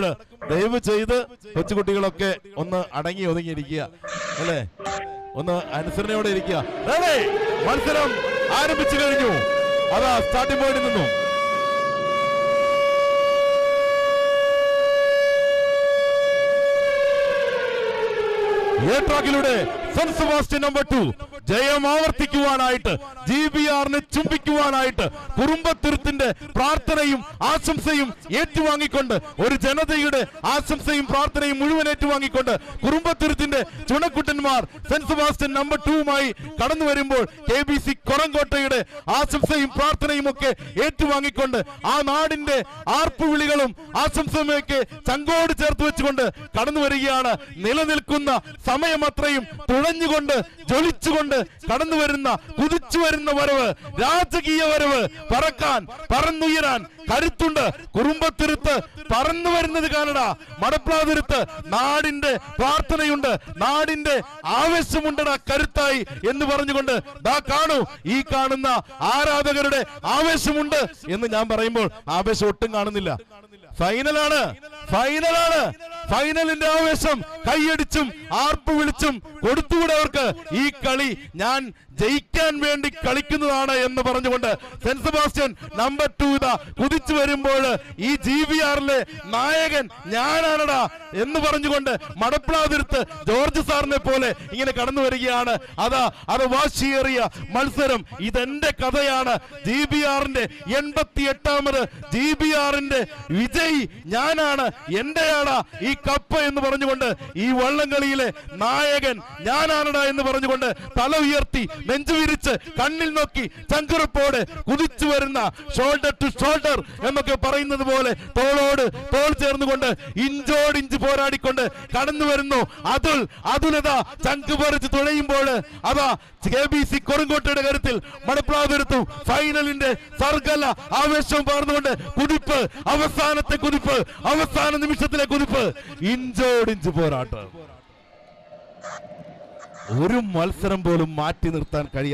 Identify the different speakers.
Speaker 1: നടക്കുമ്പോൾ ദയവ് ചെയ്ത് കൊച്ചുകുട്ടികളൊക്കെ ഒന്ന് അടങ്ങി ഒതുങ്ങിയിരിക്കുക. അല്ലേ? ഒന്ന് അനുസരണയോടെ ഇരിക്കുക? മത്സരം ആരംഭിച്ചു കഴിഞ്ഞു. അതാ സ്റ്റാർട്ടിംഗ് പോയിന്റിൽ നിന്നും. എ ട്രാക്കിലൂടെ സെന്റ് സെബാസ്റ്റ്യൻ നമ്പർ ടു ജയം ആവർത്തിക്കുവാനായിട്ട് ജി ബി ആറിനെ ചുംബിക്കുവാനായിട്ട് കുറുമ്പത്തിരുത്തിന്റെ പ്രാർത്ഥനയും ആശംസയും ഏറ്റുവാങ്ങിക്കൊണ്ട് ഒരു ജനതയുടെ ആശംസയും പ്രാർത്ഥനയും മുഴുവൻ ഏറ്റുവാങ്ങിക്കൊണ്ട് ചുണക്കുട്ടന്മാർ സെന്റ് സെബാസ്റ്റ്യൻ നമ്പർ ടൂവുമായി കടന്നു വരുമ്പോൾ കെ ബി സി കൊറങ്കോട്ടയുടെ ആശംസയും പ്രാർത്ഥനയും ഒക്കെ ഏറ്റുവാങ്ങിക്കൊണ്ട് ആ നാടിന്റെ ആർപ്പുവിളികളും ആശംസയുമൊക്കെ ചങ്കോട് ചേർത്ത് വെച്ചുകൊണ്ട് കടന്നു വരികയാണ്. നിലനിൽക്കുന്ന സമയമത്രയും തുഴഞ്ഞുകൊണ്ട് ജ്വലിച്ചുകൊണ്ട് കടന്നു വരുന്ന കുതിച്ചു വരുന്ന വരവ് രാജകീയ വരവ് പറക്കാൻ പറന്നുയരാൻ കരുത്തുണ്ട്. കുറുമ്പത്തിരുത്ത് പറന്നു വരുന്നത് കാണടാ. മടപ്ലാതിരുത്ത് നാടിന്റെ പ്രാർത്ഥനയുണ്ട്. നാടിന്റെ ആവേശമുണ്ടടാ കരുത്തായി എന്ന് പറഞ്ഞുകൊണ്ട് ദാ കാണൂ ഈ കാണുന്ന ആരാധകരുടെ ആവേശമുണ്ട് എന്ന് ഞാൻ പറയുമ്പോൾ ആവേശം ഒട്ടും കാണുന്നില്ല. ഫൈനലാണ് ഫൈനലാണ് ഫൈനലിന്റെ ആവേശം കൈയടിച്ചും ആർപ്പ് വിളിച്ചും കൊടുത്തുകൂടെ അവർക്ക് ഈ കളി ഞാൻ ജയിക്കാൻ വേണ്ടി കളിക്കുന്നതാണ് എന്ന് പറഞ്ഞുകൊണ്ട് സെന്റ് സെബാസ്റ്റ്യൻ നമ്പർ ടു ഇതാ കുതിച്ചു വരുമ്പോൾ ഈ ജി വി ആറിലെ നായകൻ ഞാനാണടാ എന്ന് പറഞ്ഞുകൊണ്ട് മടപ്പിളാതിരുത്ത് ജോർജ് സാറിനെ പോലെ ഇങ്ങനെ കടന്നു വരികയാണ്. അതാ അത് വാശിയേറിയ മത്സരം. ഇതെന്റെ കഥയാണ്. ജി ബി ആറിന്റെ എൺപത്തി എട്ടാമത് ജി ബി ആറിന്റെ വിജയി ഞാനാണ്. എന്റെയാണ് ഈ കപ്പ് എന്ന് പറഞ്ഞുകൊണ്ട് ഈ വള്ളംകളിയിലെ നായകൻ ഞാനാണടാ എന്ന് പറഞ്ഞുകൊണ്ട് തല ഉയർത്തി നെഞ്ചു വിരിച്ച് കണ്ണിൽ നോക്കി ചങ്കുറപ്പോടെ കുതിച്ചു വരുന്ന ഷോൾഡർ ടു ഷോൾഡർ എന്നൊക്കെ പറയുന്നത് പോലെ തോളോട് തോൾ ചേർന്നുകൊണ്ട് ഇഞ്ചോട് ഇഞ്ച് പോരാടിക്കൊണ്ട് കടന്നു വരുന്നു. അതുൽ അതുലത ചങ്ക് പറിച്ച് തുഴയുമ്പോൾ അതാ കെ ബി സി കൊറുങ്കോട്ടയുടെ കരുത്തിൽ മണപ്ലാതിരുത്തും ഫൈനലിന്റെ സർഗല ആവേശവും പകർന്നുകൊണ്ട് കുതിപ്പ് അവസാനത്തെ കുതിപ്പ് അവസാന നിമിഷത്തിലെ കുതിപ്പ്. ഇഞ്ചോടിഞ്ച് പോരാട്ടം. ഒരു മത്സരം പോലും മാറ്റി നിർത്താൻ കഴിയാ